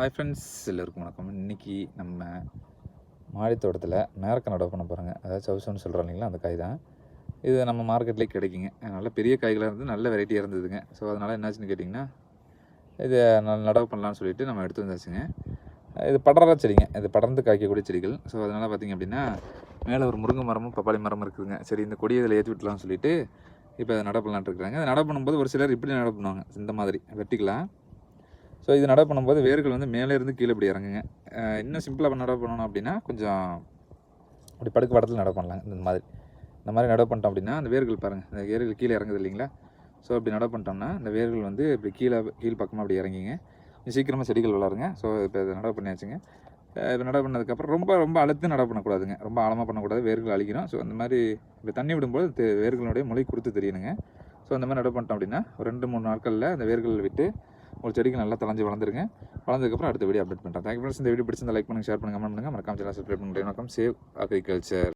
Hi friends எல்லோருக்கும் வணக்கம். இன்றைக்கி நம்ம மாடி தோட்டத்தில் மேரக்காய் நடவு பண்ண போகிறோங்க அதாவது சவுசோன்னு சொல்கிறோம் இல்லைங்களா அந்த காய் தான். இது நம்ம மார்க்கெட்லேயே கிடைக்குங்க. நல்ல பெரிய காய்களாக இருந்து நல்ல வெரைட்டியாக இருந்ததுங்க. ஸோ அதனால் என்னாச்சுன்னு கேட்டிங்கன்னா இதை ந- நடவு பண்ணலாம்னு சொல்லிட்டு நம்ம எடுத்து வந்தாச்சுங்க. இது படர செடிங்க. இது படர்ந்து காய்க்கக்கூடிய செடிகள். ஸோ அதனால் பார்த்திங்க அப்படின்னா மேலே ஒரு முருங்கை மரமும் பப்பாளி மரமும் இருக்குதுங்க. சரி இந்த கொடியை இதில் ஏற்றி விட்டலாம்னு சொல்லிட்டு இப்போ அதை நடவு பண்ணலான்ட்டு இருக்கிறாங்க. அதை நட பண்ணும்போது ஒரு சிலர் இப்படி நட பண்ணுவாங்க. இந்த மாதிரி வெட்டிக்கலாம். ஸோ இது நடவு பண்ணும்போது வேர்கள் வந்து மேலே இருந்து கீழே இப்படி இறங்குங்க. இன்னும் சிம்பிளாக நடவு பண்ணணும் அப்படின்னா கொஞ்சம் அப்படி படுக்க படத்தில் நடவு பண்ணலாம் இந்த மாதிரி. இந்த மாதிரி நடவு பண்ணிட்டோம் அப்படின்னா அந்த வேர்கள் பாருங்கள் இந்த வேர்கள் கீழே இறங்குது இல்லைங்களா? ஸோ அப்படி நடவு பண்ணிட்டோம்னா இந்த வேர்கள் வந்து இப்படி கீழே கீழ் பக்கமாக அப்படி இறங்கிங்க. சீக்கிரமாக செடிகள் வளருங்க. ஸோ இப்போ இதை நடவு பண்ணியாச்சுங்க. இப்போ நடவு பண்ணதுக்கப்புறம் ரொம்ப ரொம்ப அழுத்து நடவு பண்ணக்கூடாதுங்க. ரொம்ப ஆழமாக பண்ணக்கூடாது வேர்கள் அழிக்கணும். ஸோ அந்த மாதிரி இப்போ தண்ணி விடும்போது வேர்களுடைய மொழி கொடுத்து தெரியணுங்க. ஸோ அந்த மாதிரி நடவு பண்ணிட்டோம் அப்படின்னா ஒரு ரெண்டு மூணு நாட்களில் அந்த வேர்கள் விட்டு ஒரு செடிக்கு நல்லா தளைஞ்சு வளர்ந்துருங்க. வளர்ந்ததுக்கப்புறம் அடுத்த வீடியோ அப்டேட் பண்ணுறேன் தேங்க்யூ ஃப்ரெண்ட்ஸ் இந்த வீடியோ பிடிச்சிருந்த லைக் பண்ணுங்கள் ஷேர் பண்ணுங்கள் கமெண்ட் பண்ணுங்கள் மறக்காம சேனல் சப்ஸ்கிரைப் பண்ணுறேன் வணக்கம். Save agriculture